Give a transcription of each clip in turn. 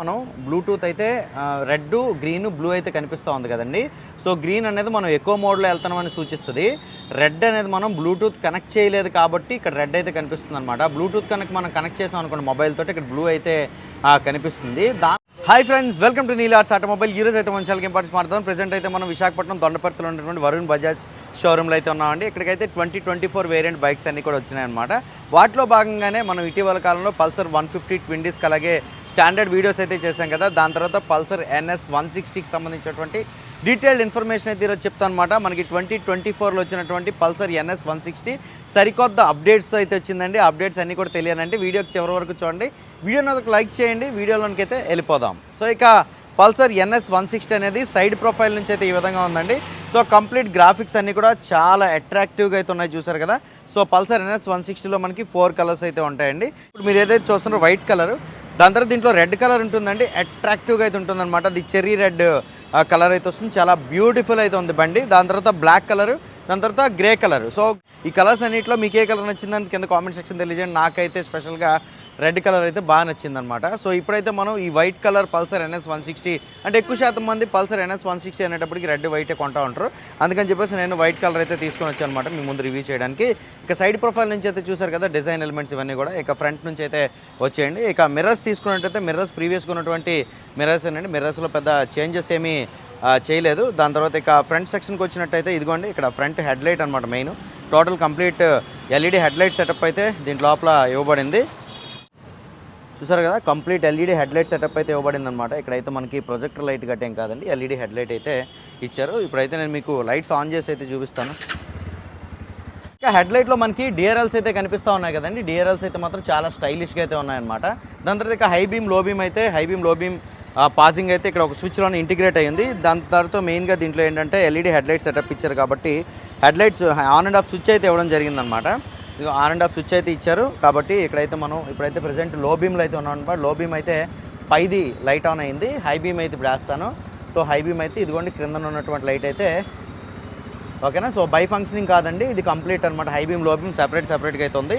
మనం బ్లూటూత్ అయితే red green blue అయితే కనిపిస్తూ ఉంది కదండి. సో గ్రీన్ అనేది మనం ఎక్కువ మోడ్లో వెళ్తున్నామని సూచిస్తుంది. రెడ్ అనేది మనం బ్లూటూత్ కనెక్ట్ చేయలేదు కాబట్టి ఇక్కడ రెడ్ అయితే కనిపిస్తుంది అనమాట బ్లూటూత్ కనుక మనం కనెక్ట్ చేసాం అనుకోండి మొబైల్ తోటి ఇక్కడ బ్లూ అయితే కనిపిస్తుంది. దా hi friends welcome to Neel arts automobile ఈరోజు అయితే మంచి చాలా ఇంపార్టెన్స్ మాట్లాడదాం ప్రెసెంట్ అయితే మనం విశాఖపట్నం దొండపర్తిలో ఉన్నటువంటి వరుణ్ బజాజ్ షోరూమ్లో అయితే ఉన్నామండి. ఇక్కడికైతే twenty twenty four variant bikes అన్ని కూడా వచ్చినాయన్నమాట. వాటిలో భాగంగానే మనం ఇటీవల కాలంలో పల్సర్ వన్ ఫిఫ్టీ ట్విండీస్కి అలాగే స్టాండర్డ్ వీడియోస్ అయితే చేశాం కదా. దాని తర్వాత పల్సర్ ఎన్ఎస్ వన్ సిక్స్టీకి సంబంధించినటువంటి డీటెయిల్డ్ ఇన్ఫర్మేషన్ అయితే ఈరోజు చెప్తాను అనమాట మనకి ట్వంటీ ట్వంటీ ఫోర్లో వచ్చినటువంటి పల్సర్ ఎన్ఎస్ వన్ సిక్స్టీ సరికొత్త అప్డేట్స్ అయితే వచ్చిందండి. అప్డేట్స్ అన్నీ కూడా తెలియనండి వీడియోకి చివరి వరకు చూడండి. వీడియోని ఒక లైక్ చేయండి. వీడియోలోనికి అయితే వెళ్ళిపోదాం. సో ఇక పల్సర్ ఎన్ఎస్ వన్ సిక్స్టీ అనేది సైడ్ ప్రొఫైల్ నుంచి అయితే ఈ విధంగా ఉందండి. సో కంప్లీట్ గ్రాఫిక్స్ అన్నీ కూడా చాలా అట్రాక్టివ్గా అయితే ఉన్నాయి చూసారు కదా. సో పల్సర్ ఎన్ఎస్ వన్ సిక్స్టీలో మనకి ఫోర్ కలర్స్ అయితే ఉంటాయండి. ఇప్పుడు మీరు ఏదైతే చూస్తున్నారో వైట్ కలర్ దాని తర్వాత దీంట్లో రెడ్ కలర్ ఉంటుందండి. అట్రాక్టివ్గా అయితే ఉంటుందన్నమాట. అది చెర్రీ రెడ్ కలర్ అయితే వస్తుంది. చాలా బ్యూటిఫుల్ అయితే ఉంది బండి. దాని తర్వాత బ్లాక్ కలర్ దాని తర్వాత గ్రే కలర్. సో ఈ కలర్స్ అన్నింటిలో మీకు ఏ కలర్ నచ్చిందని కింద కామెంట్ సెక్షన్ తెలియజేయండి. నాకైతే స్పెషల్గా రెడ్ కలర్ అయితే బాగా నచ్చిందనమాట సో ఇప్పుడైతే మనం ఈ white colour Pulsar NS one sixty అంటే ఎక్కువ శాతం మంది పల్సర్ ఎన్ఎస్ వన్ సిక్స్టీ అనేటప్పటికి రెడ్ వైటే కొంటా ఉంటారు. అందుకని చెప్పేసి నేను వైట్ కలర్ అయితే తీసుకొని వచ్చాను అనమాట మీ ముందు రివ్యూ చేయడానికి. ఇక సైడ్ ప్రొఫైల్ నుంచి అయితే చూసారు కదా డిజైన్ ఎలిమెంట్స్ ఇవన్నీ కూడా. ఇక ఫ్రంట్ నుంచి అయితే వచ్చేయండి. ఇక మిర్రర్స్ తీసుకున్నట్టయితే మిర్రర్స్ ప్రీవియస్గా ఉన్నటువంటి మిర్రర్స్ అండి మిర్రర్స్లో పెద్ద చేంజెస్ ఏమీ చేయలేదు. దాని తర్వాత ఇక ఫ్రంట్ సెక్షన్కి వచ్చినట్టయితే ఇదిగోండి ఇక్కడ ఫ్రంట్ హెడ్ లైట్ అనమాట main. Total complete LED head light setup అయితే దీని లోపల ఇవ్వబడింది. చూసారు కదా complete LED head light setup అయితే ఇవ్వబడింది అనమాట ఇక్కడైతే మనకి ప్రొజెక్టర్ లైట్ గట్టేం కాదండి ఎల్ఈడి హెడ్ లైట్ అయితే ఇచ్చారు. ఇప్పుడైతే నేను మీకు లైట్స్ ఆన్ చేసి అయితే చూపిస్తాను. ఇంకా హెడ్ లైట్లో మనకి డిఆర్ఎల్స్ అయితే కనిపిస్తూ ఉన్నాయి కదండి. డిఆర్ఎల్స్ అయితే మాత్రం చాలా స్టైలిష్గా అయితే ఉన్నాయన్నమాట. దాని తర్వాత ఇక హై బీమ్లో బీమ్ అయితే హై బీమ్లో బీమ్ పాసింగ్ అయితే ఇక్కడ ఒక స్విచ్లోనే ఇంటిగ్రేట్ అయ్యింది. దాని తర్వాత మెయిన్గా దీంట్లో ఏంటంటే ఎల్ఈడి హెడ్లైట్ సెటప్ ఇచ్చారు కాబట్టి headlights on and off switch అయితే ఇవ్వడం జరిగిందనమాట ఆన్ అండ్ ఆఫ్ స్విచ్ అయితే ఇచ్చారు. కాబట్టి ఇక్కడైతే మనం ఇప్పుడైతే ప్రజెంట్లో బీమ్లో అయితే ఉన్నాం అనమాట లో బీమ్ అయితే పైది లైట్ ఆన్ అయింది. హై బీమ్ అయితే ఇప్పుడు వేస్తాను. సో హై బీమ్ అయితే ఇదిగోండి క్రింద ఉన్నటువంటి లైట్ అయితే ఓకేనా? సో బై ఫంక్షనింగ్ కాదండి. ఇది కంప్లీట్ అనమాట హై బీమ్లో బీమ్ సెపరేట్ సెపరేట్గా అయితే ఉంది.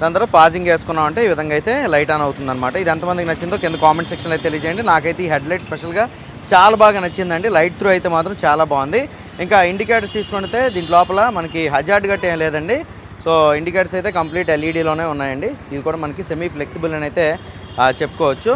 దాని తర్వాత పాజింగ్ వేసుకున్నాం అంటే ఈ విధంగా అయితే లైట్ ఆన్ అవుతుంది అనమాట ఇది ఎంతమందికి నచ్చిందో కింద కామెంట్ సెక్షన్లో అయితే తెలియజేయండి. నాకైతే ఈ హెడ్ లైట్ స్పెషల్గా చాలా బాగా నచ్చిందండి. లైట్ త్రూ అయితే మాత్రం చాలా బాగుంది. ఇంకా ఇండికేటర్స్ తీసుకుంటే దీని లోపల మనకి హజార్డ్ గట్ట ఏం లేదండి. సో ఇండికేటర్స్ అయితే కంప్లీట్ ఎల్ఈడీలోనే ఉన్నాయండి. ఇవి కూడా మనకి సెమీ ఫ్లెక్సిబుల్ అని అయితే చెప్పుకోవచ్చు.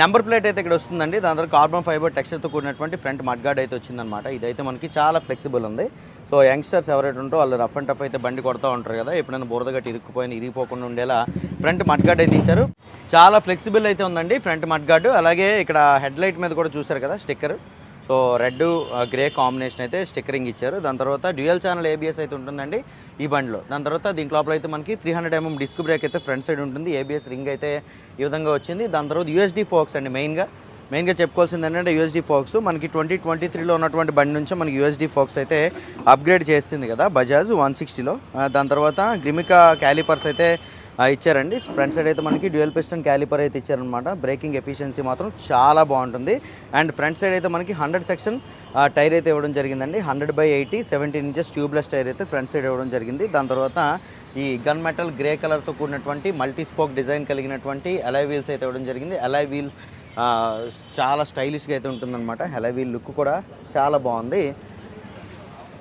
నెంబర్ ప్లేట్ అయితే ఇక్కడ వస్తుందండి. దాని తర్వాత కార్బన్ ఫైబర్ టెక్స్చర్తో కూడినటువంటి ఫ్రంట్ మడ్గార్డ్ అయితే వచ్చిందనమాట ఇదైతే మనకి చాలా ఫ్లెక్సిబుల్ ఉంది. సో యంగ్స్టర్స్ ఎవరైతే ఉంటారో వాళ్ళు రఫ్ అండ్ టఫ్ అయితే బండి కొడతా ఉంటారు కదా. ఎప్పుడైనా బురద గట్టి ఇరుక్కుపోయిన ఇరిగిపోకుండా ఉండేలా ఫ్రంట్ మడ్గార్డ్ అయితే ఇచ్చారు. చాలా ఫ్లెక్సిబుల్ అయితే ఉందండి ఫ్రంట్ మడ్గార్డ్ అలాగే ఇక్కడ హెడ్ లైట్ మీద కూడా చూసారు కదా sticker. So red grey combination అయితే స్టిక్కరింగ్ ఇచ్చారు. దాని తర్వాత డ్యూయల్ ఛానల్ ఏబిఎస్ అయితే ఉంటుందండి ఈ బండిలో. దాని తర్వాత దీంట్లో లోపల అయితే మనకి three hundred MM disc brake అయితే ఫ్రంట్ సైడ్ ఉంటుంది. ఏబిఎస్ రింగ్ అయితే ఈ విధంగా వచ్చింది. దాని తర్వాత యూఎస్డి ఫోక్స్ అండి మెయిన్గా మెయిన్గా చెప్పుకోవాల్సింది ఏంటంటే యూఎస్డి ఫోక్స్ మనకి ట్వంటీ ట్వంటీ త్రీలో ఉన్నటువంటి బండి నుంచి మనకి యూఎస్డి ఫోక్స్ అయితే అప్గ్రేడ్ చేసింది కదా బజాజ్ వన్ సిక్స్టీలో దాని తర్వాత గ్రిమికా క్యాలిపర్స్ అయితే ఇచ్చారండి. ఫ్రంట్ సైడ్ అయితే మనకి డ్యూయల్ పిస్టన్ క్యాలిపర్ అయితే ఇచ్చారనమాట బ్రేకింగ్ ఎఫిషియన్సీ మాత్రం చాలా బాగుంటుంది. అండ్ ఫ్రంట్ సైడ్ అయితే మనకి హండ్రెడ్ సెక్షన్ టైర్ అయితే ఇవ్వడం జరిగిందండి. Hundred by eighty seventeen inches tubeless tyre అయితే ఫ్రంట్ సైడ్ ఇవ్వడం జరిగింది. దాని తర్వాత ఈ గన్ మెటల్ గ్రే కలర్తో కూడినటువంటి మల్టీ స్పోక్ డిజైన్ కలిగినటువంటి అలై వీల్స్ అయితే ఇవ్వడం జరిగింది. అలై వీల్ చాలా స్టైలిష్గా అయితే ఉంటుందన్నమాట. అలై వీల్ లుక్ కూడా చాలా బాగుంది.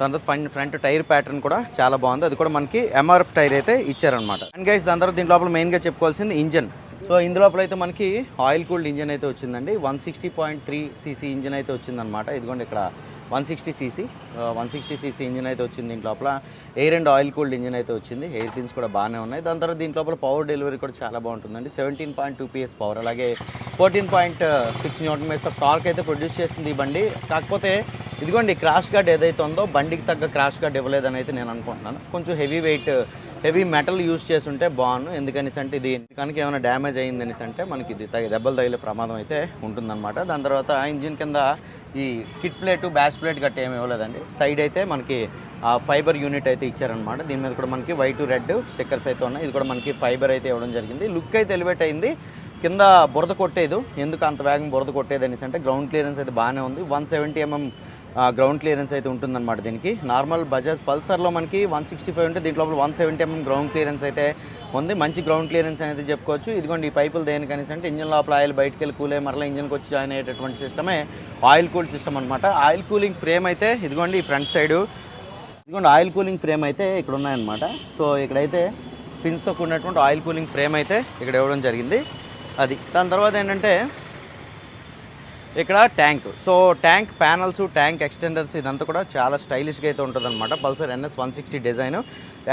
దాని తర్వాత ఫ్రంట్ ఫ్రంట్ టైర్ ప్యాటర్న్ కూడా చాలా బాగుంది. అది కూడా మనకి ఎంఆర్ఎఫ్ టైర్ అయితే ఇచ్చారనమాట అండ్ గైస్ దాని తర్వాత దీని లోపల మెయిన్గా చెప్పుకోవాల్సింది ఇంజన్. సో ఇందులోపల అయితే మనకి ఆయిల్ కూల్డ్ ఇంజన్ అయితే వచ్చిందండి. One sixty point three CC engine అయితే వచ్చిందనమాట ఇదిగోండి ఇక్కడ one sixty CC one sixty CC engine అయితే వచ్చింది దీని లోపల. Air and oil cooled engine అయితే వచ్చింది. ఎయిర్ ఫిన్స్ కూడా బాగానే ఉన్నాయి. దాని తర్వాత దీని లోపల పవర్ డెలివరీ కూడా చాలా బాగుంటుందండి. Seventeen point two PS power అలాగే fourteen point six newton metres of torque అయితే ప్రొడ్యూస్ చేసింది ఈ బండి. కాకపోతే ఇదిగోండి క్రాష్ గార్డ్ ఏదైతే ఉందో బండికి తగ్గ క్రాష్ గార్డ్ ఇవ్వలేదని అయితే నేను అనుకుంటున్నాను. కొంచెం heavy weight heavy metal use చేసి ఉంటే బాగుండు. ఎందుకనేసి అంటే ఇది కనుక ఏమైనా డ్యామేజ్ అయిందనేసి అంటే మనకి ఇది తగ దెబ్బలు తగిలే ప్రమాదం అయితే ఉంటుందన్నమాట. దాని తర్వాత ఇంజిన్ కింద ఈ స్కిట్ ప్లేటు బ్యాష్ ప్లేట్ గట్ట ఏమి ఇవ్వలేదండి. సైడ్ అయితే మనకి ఆ ఫైబర్ యూనిట్ అయితే ఇచ్చారనమాట దీని మీద కూడా మనకి వైట్ రెడ్ స్టిక్కర్స్ అయితే ఉన్నాయి. ఇది కూడా మనకి ఫైబర్ అయితే ఇవ్వడం జరిగింది. లుక్ అయితే ఎలివేట్ అయింది. కింద బురద కొట్టేదు. ఎందుకు అంత వేగం బురద కొట్టేది అనేసి అంటే గ్రౌండ్ క్లియరెన్స్ అయితే బాగానే ఉంది. One seventy MM ground clearance అయితే ఉంటుందన్నమాట దీనికి. నార్మల్ బజాజ్ పల్సర్లో మనకి వన్ సిక్స్టీ ఫైవ్ ఉంటే దీంట్లో one seventy MM ground clearance అయితే ఉంది. మంచి గ్రౌండ్ క్లియరెన్స్ అనేది చెప్పుకోవచ్చు. ఇదిగోండి ఈ పైపులు దేనికనేసి అంటే ఇంజిన్ లోపల ఆయిల్ బయటకు వెళ్ళి కూలే మరలా ఇంజిన్కి వచ్చి జాయిన్ అయ్యేటటువంటి సిస్టమే ఆయిల్ కూల్ సిస్టమ్ అనమాట ఆయిల్ కూలింగ్ ఫ్రేమ్ అయితే ఇదిగోండి ఈ ఫ్రంట్ సైడు. ఇదిగోండి ఆయిల్ కూలింగ్ ఫ్రేమ్ అయితే ఇక్కడ ఉన్నాయన్నమాట. సో ఇక్కడైతే ఫిన్స్తో కూడినటువంటి ఆయిల్ కూలింగ్ ఫ్రేమ్ అయితే ఇక్కడ ఇవ్వడం జరిగింది. అది. దాని తర్వాత ఏంటంటే ఇక్కడ tank. So tank panels tank extenders ఇదంతా కూడా చాలా స్టైలిష్గా అయితే ఉంటుందన్నమాట. Pulsar NS one sixty design.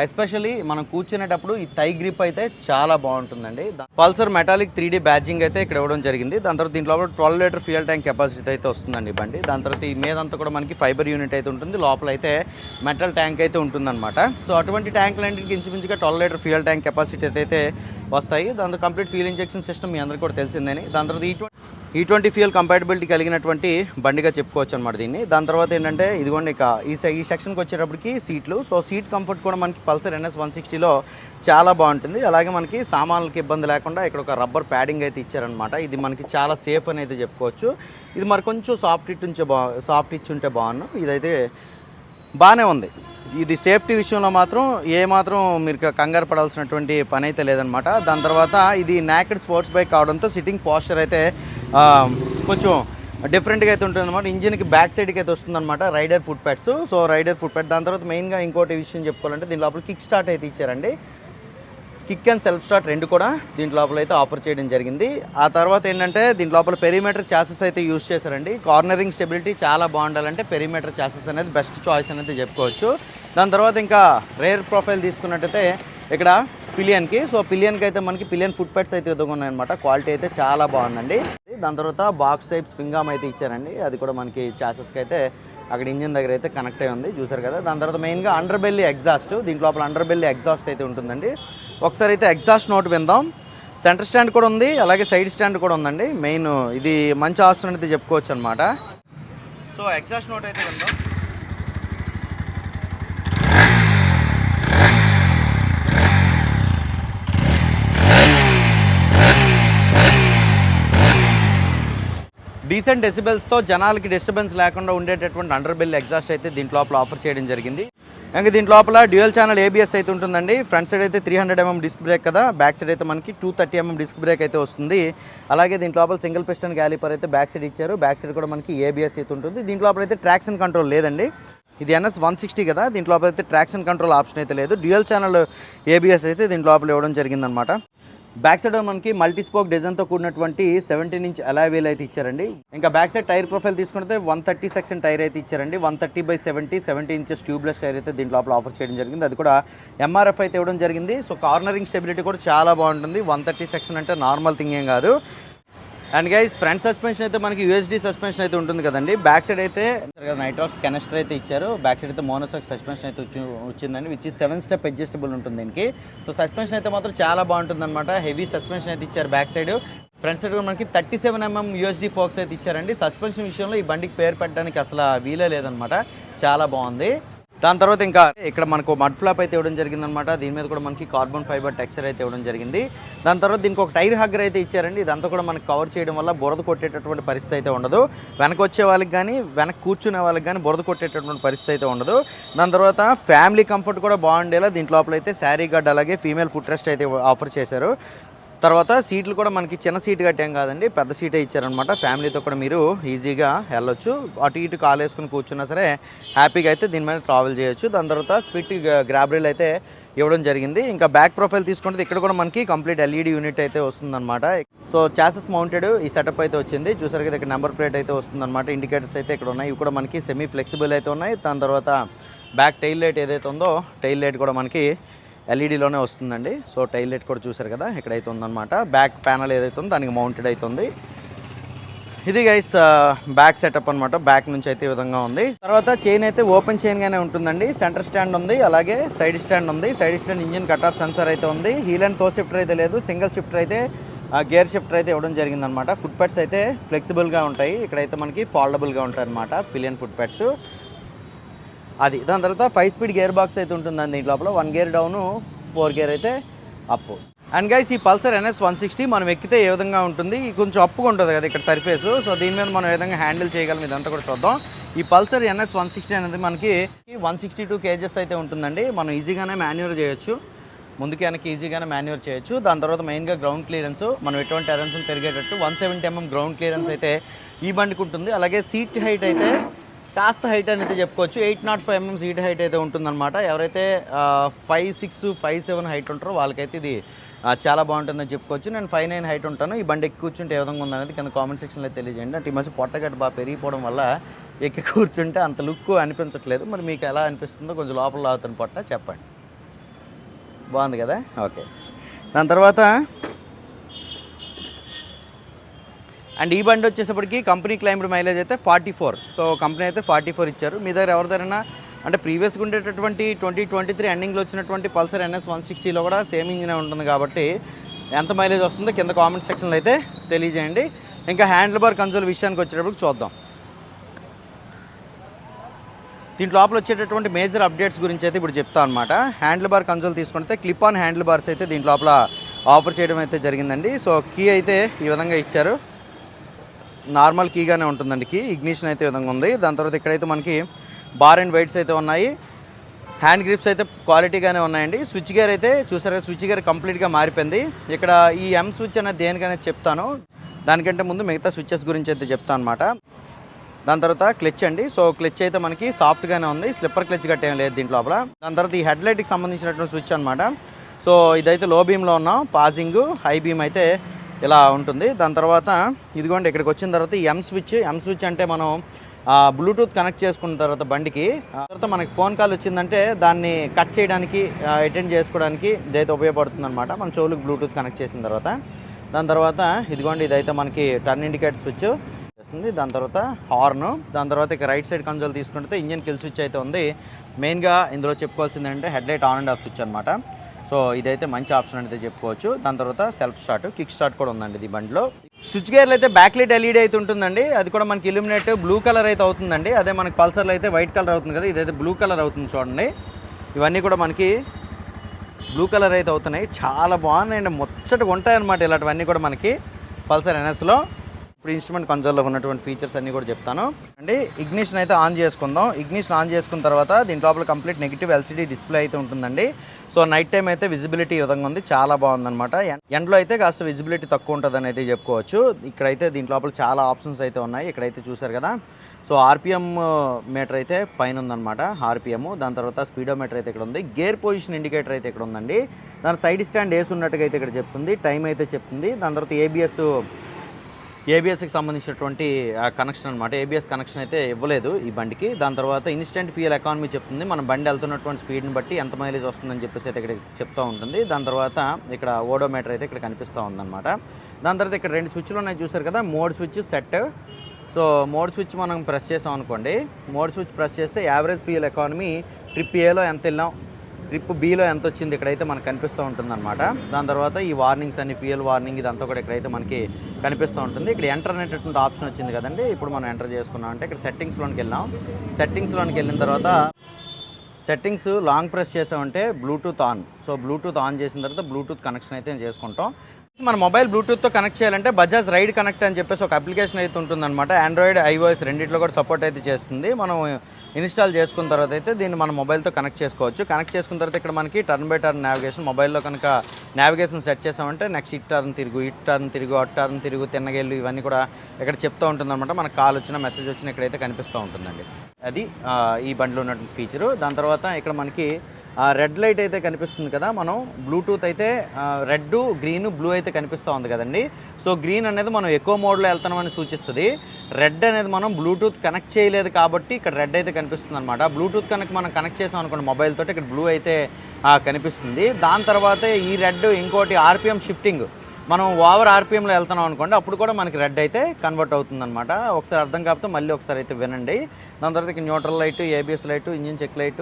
Especially మనం కూర్చునేటప్పుడు ఈ టై గ్రిప్ అయితే చాలా బాగుంటుందండి. Pulsar metallic three D badging అయితే ఇక్కడ ఇవ్వడం జరిగింది. దాని తర్వాత దీంట్లో twelve litre fuel tank capacity అయితే వస్తుందండి బండి. దాని తర్వాత ఈ మీదంతా కూడా మనకి ఫైబర్ యూనిట్ అయితే ఉంటుంది. లోపల అయితే మెటల్ ట్యాంక్ అయితే ఉంటుందన్నమాట. సో అటువంటి ట్యాంక్లన్నింటికి ఇంచుమించుగా twelve litre fuel tank capacity అయితే వస్తాయి. దాంతో కంప్లీట్ ఫ్యూల్ ఇంజెక్షన్ సిస్టమ్ మీ అందరికీ కూడా తెలిసిందని. దాని తర్వాత ఈ ఈ ట్వంటీ ఫ్యూయల్ కంపాటబిలిటీ కలిగినటువంటి బండిగా చెప్పుకోవచ్చు అనమాట దీన్ని. దాని తర్వాత ఏంటంటే ఇదిగోండి ఇక ఈ సె- ఈ సెక్షన్కి వచ్చేటప్పటికి సీట్లు సో సీట్ కంఫర్ట్ కూడా మనకి పల్సర్ ఎన్ఎస్ వన్ సిక్స్టీలో చాలా బాగుంటుంది. అలాగే మనకి సామాన్లకి ఇబ్బంది లేకుండా ఇక్కడ ఒక రబ్బర్ ప్యాడింగ్ అయితే ఇచ్చారనమాట ఇది మనకి చాలా సేఫ్ అని అయితే చెప్పుకోవచ్చు. ఇది మరి కొంచెం సాఫ్ట్ ఇట్ ఉంచే బా సాఫ్ట్ ఇచ్చి ఉంటే బాగున్నాను ఇదైతే బాగానే ఉంది. ఇది సేఫ్టీ విషయంలో మాత్రం ఏ మాత్రం మీరు కంగారు పడాల్సినటువంటి పని అయితే లేదనమాట దాని తర్వాత ఇది నాకెడ్ స్పోర్ట్స్ బైక్ కావడంతో సిట్టింగ్ పోస్చర్ అయితే కొంచెం డిఫరెంట్గా అయితే ఉంటుంది అనమాట ఇంజిన్కి బ్యాక్ సైడ్కి అయితే వస్తుందన్నమాట rider foot pads so rider foot pad దాని తర్వాత మెయిన్గా ఇంకోటి విషయం చెప్పుకోవాలంటే దీని లోపల కిక్ స్టార్ట్ అయితే ఇచ్చారండి. కిక్ అండ్ సెల్ఫ్ స్టార్ట్ రెండు కూడా దీని లోపల అయితే ఆఫర్ చేయడం జరిగింది. ఆ తర్వాత ఏంటంటే దీని లోపల పెరిమీటర్ చాసెస్ అయితే యూస్ చేశారండి. కార్నరింగ్ స్టెబిలిటీ చాలా బాగుండాలంటే పెరిమీటర్ చాసెస్ అనేది బెస్ట్ చాయిస్ అనేది చెప్పుకోవచ్చు. దాని తర్వాత ఇంకా రేర్ ప్రొఫైల్ తీసుకున్నట్టయితే ఇక్కడ పిలియన్కి సో పిలియన్కి అయితే మనకి పిలియన్ ఫుట్ ప్యాడ్స్ అయితే ఉన్నాయన్నమాట క్వాలిటీ అయితే చాలా బాగుందండి. దాని తర్వాత బాక్స్ టైప్ స్వింగామ్ అయితే ఇచ్చారండి. అది కూడా మనకి చాసెస్కి అయితే అక్కడ ఇంజిన్ దగ్గర అయితే కనెక్ట్ అయి ఉంది. చూసారు కదా? దాని తర్వాత మెయిన్గా అండర్ బెల్లి ఎగ్జాస్ట్ దీంట్ లోపల అండర్ బెల్లి ఎగ్జాస్ట్ అయితే ఉంటుందండి. ఒకసారి అయితే ఎగ్జాస్ట్ నోట్ విందాం. సెంటర్ స్టాండ్ కూడా ఉంది అలాగే సైడ్ స్టాండ్ కూడా ఉందండి. మెయిన్ ఇది మంచి ఆప్షన్ అయితే చెప్పుకోవచ్చు అనమాట సో ఎగ్జాస్ట్ నోట్ అయితే విందాం. డీసెంట్ డెసిబెల్స్తో జనాలకి డిస్టర్బెన్స్ లేకుండా ఉండేటటువంటి అండర్ బిల్ ఎగ్జాస్ట్ అయితే దీంట్ లోపల ఆఫర్ చేయడం జరిగింది. ఇంకా దీంట్ లోపల డ్యూయల్ ఛానల్ ఏబిఎస్ అయితే ఉంటుందండి. ఫ్రంట్ సైడ్ అయితే three hundred MM disc brake కదా. బ్యాక్ సైడ్ అయితే మనకి two thirty MM disc brake అయితే వస్తుంది. అలాగే దీంట్ లోపల సింగిల్ పిస్టన్ గ్యాలిపర్ అయితే బ్యాక్ సైడ్ ఇచ్చారు. బ్యాక్ సైడ్ కూడా మనకి ఏబిఎస్ అయితే ఉంటుంది. దీంట్ లోపల అయితే ట్రాక్షన్ కంట్రోల్ లేదండి. ఇది ఎన్ఎస్ వన్ సిక్స్టీ కదా. దీంట్లో అయితే ట్రాక్షన్ కంట్రోల్ ఆప్షన్ అయితే లేదు. డ్యూయల్ ఛానల్ ఏబిఎస్ అయితే దీంట్లో ఇవ్వడం జరిగిందనమాట. బ్యాక్ సైడ్ మనకి మల్టీ స్పోక్ డిజైన్తో కూడినటువంటి సెవెంటీన్ ఇంచ్ అలాయ్ అయితే ఇచ్చారండి. ఇంకా బ్యాక్ సైడ్ టైర్ ప్రొఫైల్ తీసుకుంటే వన్ థర్టీ సెక్షన్ టైర్ అయితే ఇచ్చారండి. One thirty by seventy seventy inches tubeless tyre అయితే దీని లోపల ఆఫర్ చేయడం జరిగింది. అది కూడా ఎంఆర్ఎఫ్ అయితే ఇవ్వడం జరిగింది. సో కార్నరింగ్ స్టెబిలిటీ కూడా చాలా బాగుంటుంది. వన్ థర్టీ సెక్షన్ అంటే నార్మల్ థింగ్ ఏం కాదు. అండ్ గైస్ ఫ్రంట్ సస్పెన్షన్ అయితే మనకి యూఎస్డి సస్పెన్షన్ అయితే ఉంటుంది కదండి. బ్యాక్ సైడ్ అయితే నైట్రాక్స్ కెనస్టర్ అయితే ఇచ్చారు. బ్యాక్ సైడ్ అయితే మోనోసాక్ సస్పెన్షన్ అయితే వచ్చిందండి విచ్ సెవెన్ స్టెప్ అడ్జస్టబుల్ ఉంటుంది దీనికి. సో సస్పెన్షన్ అయితే మాత్రం చాలా బాగుంటుంది అనమాట హెవీ సస్పెన్షన్ అయితే ఇచ్చారు బ్యాక్ సైడ్ ఫ్రంట్ సైడ్ మనకి thirty seven MM USD forks అయితే ఇచ్చారండి. సస్పెన్షన్ విషయంలో ఈ బండికి పేరు పెట్టడానికి అసలు వీలే లేదనమాట చాలా బాగుంది. దాని తర్వాత ఇంకా ఇక్కడ మనకు మడ్ ఫ్లాప్ అయితే ఇవ్వడం జరిగిందనమాట దీని మీద కూడా మనకి కార్బన్ ఫైబర్ టెక్స్చర్ అయితే ఇవ్వడం జరిగింది. దాని తర్వాత దీనికి ఒక టైర్ హగ్గర్ అయితే ఇచ్చారండి. ఇదంతా కూడా మనకి కవర్ చేయడం వల్ల బురద కొట్టేటటువంటి పరిస్థితి అయితే ఉండదు. వెనక వచ్చే వాళ్ళకి కానీ వెనక కూర్చునే వాళ్ళకి కానీ బురద కొట్టేటటువంటి పరిస్థితి అయితే ఉండదు. దాని తర్వాత ఫ్యామిలీ కంఫర్ట్ కూడా బాగుండేలా దీంట్లోపల అయితే శారీ గడ్డ అలాగే ఫీమేల్ ఫుట్ రెస్ట్ అయితే ఆఫర్ చేశారు. తర్వాత సీట్లు కూడా మనకి చిన్న సీట్ కట్టేం కాదండి పెద్ద సీటే ఇచ్చారనమాట ఫ్యామిలీతో కూడా మీరు ఈజీగా వెళ్ళొచ్చు. అటు ఇటు కాలు వేసుకుని కూర్చున్నా సరే హ్యాపీగా అయితే దీని మీద ట్రావెల్ చేయొచ్చు. దాని తర్వాత స్పిట్ గ్రాబ్రిల్ అయితే ఇవ్వడం జరిగింది. ఇంకా బ్యాక్ ప్రొఫైల్ తీసుకుంటే ఇక్కడ కూడా మనకి కంప్లీట్ ఎల్ఈడి యూనిట్ అయితే వస్తుందన్నమాట. సో చాసెస్ మౌంటెడ్ ఈ సెటప్ అయితే వచ్చింది. చూసారు కదా ఇక్కడ నెంబర్ ప్లేట్ అయితే వస్తుందన్నమాట. ఇండికేటర్స్ అయితే ఇక్కడ ఉన్నాయి. ఇవి కూడా మనకి సెమీ ఫ్లెక్సిబుల్ అయితే ఉన్నాయి. దాని తర్వాత బ్యాక్ టైల్ లైట్ ఏదైతే ఉందో టైల్ లైట్ కూడా మనకి ఎల్ఈడిలోనే వస్తుందండి. సో టైల్ లైట్ కూడా చూసారు కదా ఇక్కడైతే ఉందన్నమాట. బ్యాక్ ప్యానల్ ఏదైతే ఉందో దానికి మౌంటెడ్ అవుతుంది ఇది గైస్ బ్యాక్ సెటప్ అనమాట బ్యాక్ నుంచి అయితే ఈ విధంగా ఉంది. తర్వాత చైన్ అయితే ఓపెన్ చైన్ గానే ఉంటుందండి. సెంటర్ స్టాండ్ ఉంది అలాగే సైడ్ స్టాండ్ ఉంది. Side stand engine cut off sensor అయితే ఉంది. హీల్ అండ్తో షిఫ్టర్ అయితే లేదు. సింగిల్ షిఫ్టర్ అయితే గేర్ షిఫ్టర్ అయితే ఇవ్వడం జరిగిందనమాట ఫుట్ ప్యాడ్స్ అయితే ఫ్లెక్సిబుల్గా ఉంటాయి. ఇక్కడైతే మనకి ఫాల్డబుల్గా ఉంటాయి అనమాట పిలియన్ ఫుట్ ప్యాడ్స్ అది. దాని తర్వాత ఫైవ్ స్పీడ్ గేర్ బాక్స్ అయితే ఉంటుందండి దీంట్ లోపల. One gear down four gear అయితే అప్ అండ్ గైస్ ఈ పల్సర్ ఎన్ఎస్ వన్ సిక్స్టీ మనం ఎక్కితే ఏ విధంగా ఉంటుంది? కొంచెం అప్పుగా ఉంటుంది కదా ఇక్కడ సర్ఫేస్ సో దీని మీద మనం ఏ విధంగా హ్యాండిల్ చేయగలం ఇదంతా కూడా చూద్దాం. ఈ పల్సర్ ఎన్ఎస్ వన్ సిక్స్టీ అనేది మనకి వన్ సిక్స్టీ టూ కేజెస్ అయితే ఉంటుందండి. మనం ఈజీగానే మాన్యూర్ చేయొచ్చు. ముందుకి వెనక ఈజీగానే మాన్యూర్ చేయొచ్చు. దాని తర్వాత మెయిన్గా గ్రౌండ్ క్లియరెన్స్ మనం ఎటువంటి టెరెన్స్ తిరిగేటట్టు one seventy MM ground clearance అయితే ఈ బండికి ఉంటుంది. అలాగే సీట్ హైట్ అయితే కాస్త హైట్ అనేది చెప్పుకోవచ్చు. Eight nought five mm seat height అయితే ఉంటుందన్నమాట. ఎవరైతే five six five seven height ఉంటారో వాళ్ళకైతే ఇది చాలా బాగుంటుందని చెప్పుకోవచ్చు. నేను ఫైవ్ నైన్ హైట్ ఉంటాను. ఈ బండి ఎక్కి కూర్చుంటే ఏ విధంగా ఉందనేది కింద కామెంట్ సెక్షన్లో తెలియజేయండి. అంటే ఈ మధ్య పొట్టగడ్డ బాగా పెరిగిపోవడం వల్ల ఎక్కి కూర్చుంటే అంత లుక్ అనిపించట్లేదు. మరి మీకు ఎలా అనిపిస్తుందో కొంచెం లోపల లాగుతున్న పొట్ట చెప్పండి. బాగుంది కదా? ఓకే. దాని తర్వాత అండ్ ఈ బండి వచ్చేసప్పటికి కంపెనీ క్లైమ్డ్ మైలేజ్ అయితే ఫార్టీ ఫోర్. సో కంపెనీ అయితే ఫార్టీ ఫోర్ ఇచ్చారు. మీ దగ్గర ఎవరిదైనా అంటే ప్రీవియస్గా ఉండేటటువంటి ట్వంటీ ట్వంటీ త్రీ ఎండింగ్లో వచ్చినటువంటి పల్సర్ ఎన్ఎస్ వన్ సిక్స్టీలో కూడా సేమ్ ఇంజినే ఉంటుంది కాబట్టి ఎంత మైలేజ్ వస్తుందో కింద కామెంట్ సెక్షన్లో అయితే తెలియజేయండి. ఇంకా హ్యాండిల్ బార్ కన్సోల్ విషయానికి వచ్చేటప్పుడు చూద్దాం. దీంట్లో లోపల వచ్చేటటువంటి మేజర్ అప్డేట్స్ గురించి అయితే ఇప్పుడు చెప్తా అనమాట హ్యాండిల్ బార్ కన్సోల్ తీసుకుంటే క్లిప్ ఆన్ హ్యాండిల్ బార్స్ అయితే దీంట్లో లోపల ఆఫర్ చేయడం అయితే జరిగిందండి. సో కీ అయితే ఈ విధంగా ఇచ్చారు. నార్మల్ కీగానే ఉంటుందండి కీ. ఇగ్నిషన్ అయితే విధంగా ఉంది. దాని తర్వాత ఇక్కడైతే మనకి బార్ అండ్ వైట్స్ అయితే ఉన్నాయి. హ్యాండ్ గ్రిప్స్ అయితే క్వాలిటీగానే ఉన్నాయండి. స్విచ్ గేర్ అయితే చూసారా స్విచ్ గేర్ కంప్లీట్గా మారిపోయింది. ఇక్కడ ఈ ఎం స్విచ్ అనేది దేనికనేది చెప్తాను. దానికంటే ముందు మిగతా స్విచ్చెస్ గురించి అయితే చెప్తాను అనమాట దాని తర్వాత క్లచ్ అండి. సో క్లచ్ అయితే మనకి సాఫ్ట్గానే ఉంది. స్లిప్పర్ క్లచ్ కట్టేం లేదు దీంట్లో లోపల. దాని తర్వాత ఈ హెడ్ లైట్కి సంబంధించినటువంటి స్విచ్ అనమాట సో ఇదైతే లో బీమ్లో ఉన్నాం. పాజింగ్ హై బీమ్ అయితే ఇలా ఉంటుంది. దాని తర్వాత ఇదిగోండి ఇక్కడికి వచ్చిన తర్వాత ఈ ఎం స్విచ్ ఎం స్విచ్ అంటే మనం బ్లూటూత్ కనెక్ట్ చేసుకున్న తర్వాత బండికి ఆ తర్వాత మనకి ఫోన్ కాల్ వచ్చిందంటే దాన్ని కట్ చేయడానికి అటెండ్ చేసుకోవడానికి ఇదైతే ఉపయోగపడుతుంది అనమాట మన చెవులకు బ్లూటూత్ కనెక్ట్ చేసిన తర్వాత. దాని తర్వాత ఇదిగోండి ఇదైతే మనకి టర్న్ ఇండికేటర్ స్విచ్ వస్తుంది దాని తర్వాత హార్న్ దాని తర్వాత ఇక రైట్ సైడ్ కన్సోల్ తీసుకుంటే ఇంజిన్ కిల్ స్విచ్ అయితే ఉంది. మెయిన్గా ఇందులో చెప్పుకోవాల్సింది ఏంటంటే head light on and off switch అనమాట సో ఇదైతే మంచి ఆప్షన్ అయితే చెప్పుకోవచ్చు. దాని తర్వాత సెల్ఫ్ స్టార్ట్ కిక్ స్టార్ట్ కూడా ఉందండి ఈ బండిలో. స్విచ్ గేర్లు అయితే బ్యాక్ లైట్ ఎల్ఈడి అయితే ఉంటుందండి. అది కూడా మనకి ఇల్యూమినేట్ బ్లూ కలర్ అయితే అవుతుందండి. అదే మనకి పల్సర్లో అయితే వైట్ కలర్ అవుతుంది కదా ఇదైతే బ్లూ కలర్ అవుతుంది చూడండి. ఇవన్నీ కూడా మనకి బ్లూ కలర్ అయితే అవుతున్నాయి. చాలా బాగున్నాయండి. ముచ్చటగా ఉంటాయి అనమాట ఇలాంటివన్నీ కూడా మనకి పల్సర్ ఎన్ఎస్లో ఇప్పుడు ఇన్స్ట్రుమెంట్ కన్సోల్లో ఉన్నటువంటి ఫీచర్స్ అన్నీ కూడా చెప్తాను. అండి ఇగ్నిషన్ అయితే ఆన్ చేసుకుందాం. ఇగ్నిషన్ ఆన్ చేసుకున్న తర్వాత దీని లోపల కంప్లీట్ నెగిటివ్ ఎల్సిడి డిస్ప్లే అయితే ఉంటుందండి. సో నైట్ టైం అయితే విజిబిలిటీ ఈ విధంగా ఉంది. చాలా బాగుందన్నమాట. ఎండ్లో ఎండలో అయితే కాస్త విజిబిలిటీ తక్కువ ఉంటుందని అయితే చెప్పుకోవచ్చు. ఇక్కడైతే దీంట్ లోపల చాలా ఆప్షన్స్ అయితే ఉన్నాయి. ఇక్కడైతే చూసారు కదా. సో ఆర్పిఎం మీటర్ అయితే పైన ఉందన్నమాట. ఆర్పిఎం దాని తర్వాత స్పీడోమీటర్ అయితే ఇక్కడ ఉంది. గేర్ పొజిషన్ ఇండికేటర్ అయితే ఇక్కడ ఉందండి. దాని సైడ్ స్టాండ్ వేసి ఉన్నట్టుగా అయితే ఇక్కడ చెప్తుంది. టైం అయితే చెప్తుంది. దాని తర్వాత ఏబిఎస్ ఏబిఎస్కి సంబంధించినటువంటి కనెక్షన్ అనమాట ఏబిఎస్ కనెక్షన్ అయితే ఇవ్వలేదు ఈ బండికి. దాని తర్వాత ఇన్స్టెంట్ ఫ్యూయల్ ఎకానమీ చెప్తుంది. మన బండి వెళ్తున్నటువంటి స్పీడ్ని బట్టి ఎంత మైలేజ్ వస్తుందని చెప్పేసి అయితే ఇక్కడ చెప్తూ ఉంటుంది. దాని తర్వాత ఇక్కడ ఓడోమీటర్ అయితే ఇక్కడ కనిపిస్తూ ఉందన్నమాట. దాని తర్వాత ఇక్కడ రెండు స్విచ్లు ఉన్నాయి చూసారు కదా? Mode switch set so mode switch మనం ప్రెస్ చేసాం అనుకోండి. మోడ్ స్విచ్ ప్రెస్ చేస్తే యావరేజ్ ఫ్యూయల్ ఎకానమీ ట్రిప్ ఏలో ఎంత వెళ్ళాం? ట్రిప్ బీలో ఎంత వచ్చింది ఇక్కడైతే మనకు కనిపిస్తూ ఉంటుంది అనమాట దాని తర్వాత ఈ వార్నింగ్స్ అన్ని ఫ్యూయల్ వార్నింగ్ ఇదంతా కూడా ఇక్కడైతే మనకి కనిపిస్తూ ఉంటుంది. ఇక్కడ ఎంటర్ అనేటటువంటి ఆప్షన్ వచ్చింది కదండి. ఇప్పుడు మనం ఎంటర్ చేసుకున్నాం అంటే ఇక్కడ సెట్టింగ్స్లోకి వెళ్ళాం. సెట్టింగ్స్లోకి వెళ్ళిన తర్వాత సెట్టింగ్స్ లాంగ్ ప్రెస్ చేసామంటే Bluetooth on so Bluetooth on చేసిన తర్వాత బ్లూటూత్ కనెక్షన్ అయితే చేసుకుంటాం. మన మొబైల్ బ్లూటూత్తో కనెక్ట్ చేయాలంటే బజాజ్ రైడ్ కనెక్ట్ అని చెప్పేసి ఒక అప్లికేషన్ అయితే ఉంటుందన్నమాట. ఆండ్రాయిడ్ ఐఓఎస్ రెండింటిలో కూడా సపోర్ట్ అయితే చేస్తుంది. మనం ఇన్స్టాల్ చేసుకున్న తర్వాత అయితే దీన్ని మన మొబైల్తో కనెక్ట్ చేసుకోవచ్చు. కనెక్ట్ చేసుకున్న తర్వాత ఇక్కడ మనకి టర్న్ బై టర్న్ నావిగేషన్ మొబైల్లో కనుక నావిగేషన్ సెట్ చేసామంటే నెక్స్ట్ ఇట్ టర్న్ తిరుగు ఇట్ టర్న్ తిరుగు అట్ టర్న్ తిరుగు తిన్నగేళ్ళు ఇవన్నీ కూడా ఇక్కడ చెప్తూ ఉంటుందన్నమాట. మనకు కాల్ వచ్చిన మెసేజ్ వచ్చిన ఇక్కడైతే కనిపిస్తూ ఉంటుందండి. అది ఈ బండిలో ఉన్నటువంటి ఫీచరు దాని తర్వాత ఇక్కడ మనకి రెడ్ లైట్ అయితే కనిపిస్తుంది కదా మనం. బ్లూటూత్ అయితే రెడ్ గ్రీన్ బ్లూ అయితే కనిపిస్తూ ఉంది కదండి. సో గ్రీన్ అనేది మనం ఎక్కువ మోడ్లో వెళ్తున్నామని సూచిస్తుంది. రెడ్ అనేది మనం బ్లూటూత్ కనెక్ట్ చేయలేదు కాబట్టి ఇక్కడ రెడ్ అయితే కనిపిస్తుంది అనమాట బ్లూటూత్ కనుక మనం కనెక్ట్ చేసాం అనుకోండి మొబైల్ తోటి ఇక్కడ బ్లూ అయితే కనిపిస్తుంది. దాని తర్వాత ఈ రెడ్ ఇంకోటి ఆర్పిఎం షిఫ్టింగ్. మనం ఓవర్ ఆర్పిఎంలో వెళ్తున్నాం అనుకోండి అప్పుడు కూడా మనకి రెడ్ అయితే కన్వర్ట్ అవుతుంది అనమాట ఒకసారి అర్థం కాకపోతే మళ్ళీ ఒకసారి అయితే వినండి. దాని తర్వాత ఇక neutral light ABS light engine check light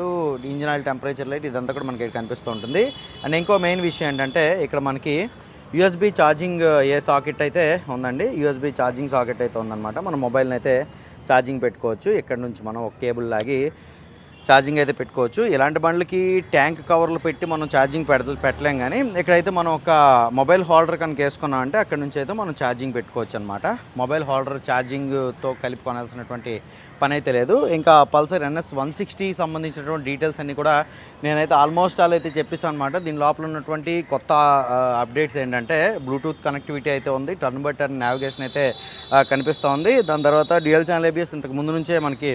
engine oil temperature light ఇదంతా కూడా మనకి కనిపిస్తూ ఉంటుంది. అండ్ ఇంకో మెయిన్ విషయం ఏంటంటే ఇక్కడ మనకి యూఎస్బి ఛార్జింగ్ ఏ సాకెట్ అయితే ఉందండి యూఎస్బి ఛార్జింగ్ సాకెట్ అయితే ఉందన్నమాట. మన మొబైల్ని అయితే ఛార్జింగ్ పెట్టుకోవచ్చు. ఇక్కడ నుంచి మనం ఒక కేబుల్ లాగి ఛార్జింగ్ అయితే పెట్టుకోవచ్చు. ఇలాంటి బండ్లకి ట్యాంక్ కవర్లు పెట్టి మనం ఛార్జింగ్ పెడ పెట్టలేం కానీ ఇక్కడైతే మనం ఒక మొబైల్ హోల్డర్ కనుక వేసుకున్నాం అంటే అక్కడ నుంచి అయితే మనం ఛార్జింగ్ పెట్టుకోవచ్చు అనమాట మొబైల్ హోల్డర్ ఛార్జింగ్తో కలిపి కొనాల్సినటువంటి పని అయితే లేదు. ఇంకా పల్సర్ ఎన్ఎస్ వన్ సిక్స్టీ సంబంధించినటువంటి డీటెయిల్స్ అన్నీ కూడా నేనైతే ఆల్మోస్ట్ ఆల్ అయితే చెప్పేసాను అనమాట దీని లోపల ఉన్నటువంటి కొత్త అప్డేట్స్ ఏంటంటే బ్లూటూత్ కనెక్టివిటీ అయితే ఉంది. టర్న్ బై టర్న్ నావిగేషన్ అయితే కనిపిస్తూ ఉంది. దాని తర్వాత డ్యూయల్ ఛానల్ ఏబిఎస్ ఇంతకు ముందు నుంచే మనకి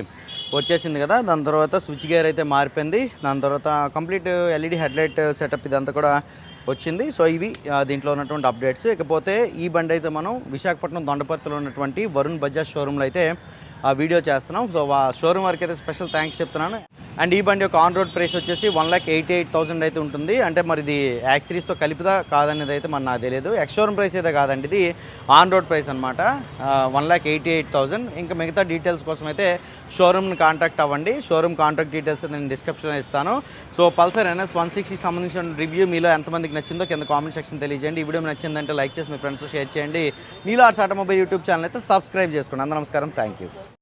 వచ్చేసింది కదా. దాని తర్వాత స్విచ్ గేర్ అయితే మారిపోయింది. దాని తర్వాత కంప్లీట్ ఎల్ఈడి హెడ్లైట్ సెటప్ ఇదంతా కూడా వచ్చింది. సో ఇవి దీంట్లో ఉన్నటువంటి అప్డేట్స్. ఇకపోతే ఈ బండి అయితే మనం విశాఖపట్నం దొండపర్తిలో ఉన్నటువంటి వరుణ్ బజాజ్ షోరూంలో అయితే ఆ వీడియో చేస్తున్నాం. సో ఆ షోరూమ్ వారికి అయితే స్పెషల్ థ్యాంక్స్ చెప్తున్నాను. అండ్ ఈ బండి యొక్క ఆన్ రోడ్ ప్రైస్ వచ్చేసి one lakh eighty eight thousand అయితే ఉంటుంది. అంటే మరి ఇది యాక్సిరీస్తో కలిపిదా కాదనేది అయితే మన నాకు తెలియదు. ఎక్స్ షోరూమ్ ప్రైస్ అయితే కాదండి ఇది. ఆన్ రోడ్ ప్రైస్ అనమాట one lakh eighty eight thousand. ఇంకా మిగతా డీటెయిల్స్ కోసం అయితే షోరూమ్ని కాంటాక్ట్ అవ్వండి. షోరూమ్ కాంటాక్ట్ డీటెయిల్స్ నేను డిస్క్రిప్షన్లో ఇస్తాను. సో పల్సర్ ఎన్ఎస్ వన్ సిక్స్టీకి సంబంధించిన రివ్యూ మీలో ఎంతమందికి నచ్చిందో కింద కామెంట్ సెక్షన్ తెలియజేయండి. ఈ వీడియో నచ్చిందంటే లైక్ చేసి మీ ఫ్రెండ్స్ షేర్ చేయండి. నీలో ఆర్ట్స్ ఆటోమొబైల్ యూట్యూబ్ ఛానల్ అయితే సబ్స్క్రైబ్ చేసుకోండి. అందరూ నమస్కారం. Thank you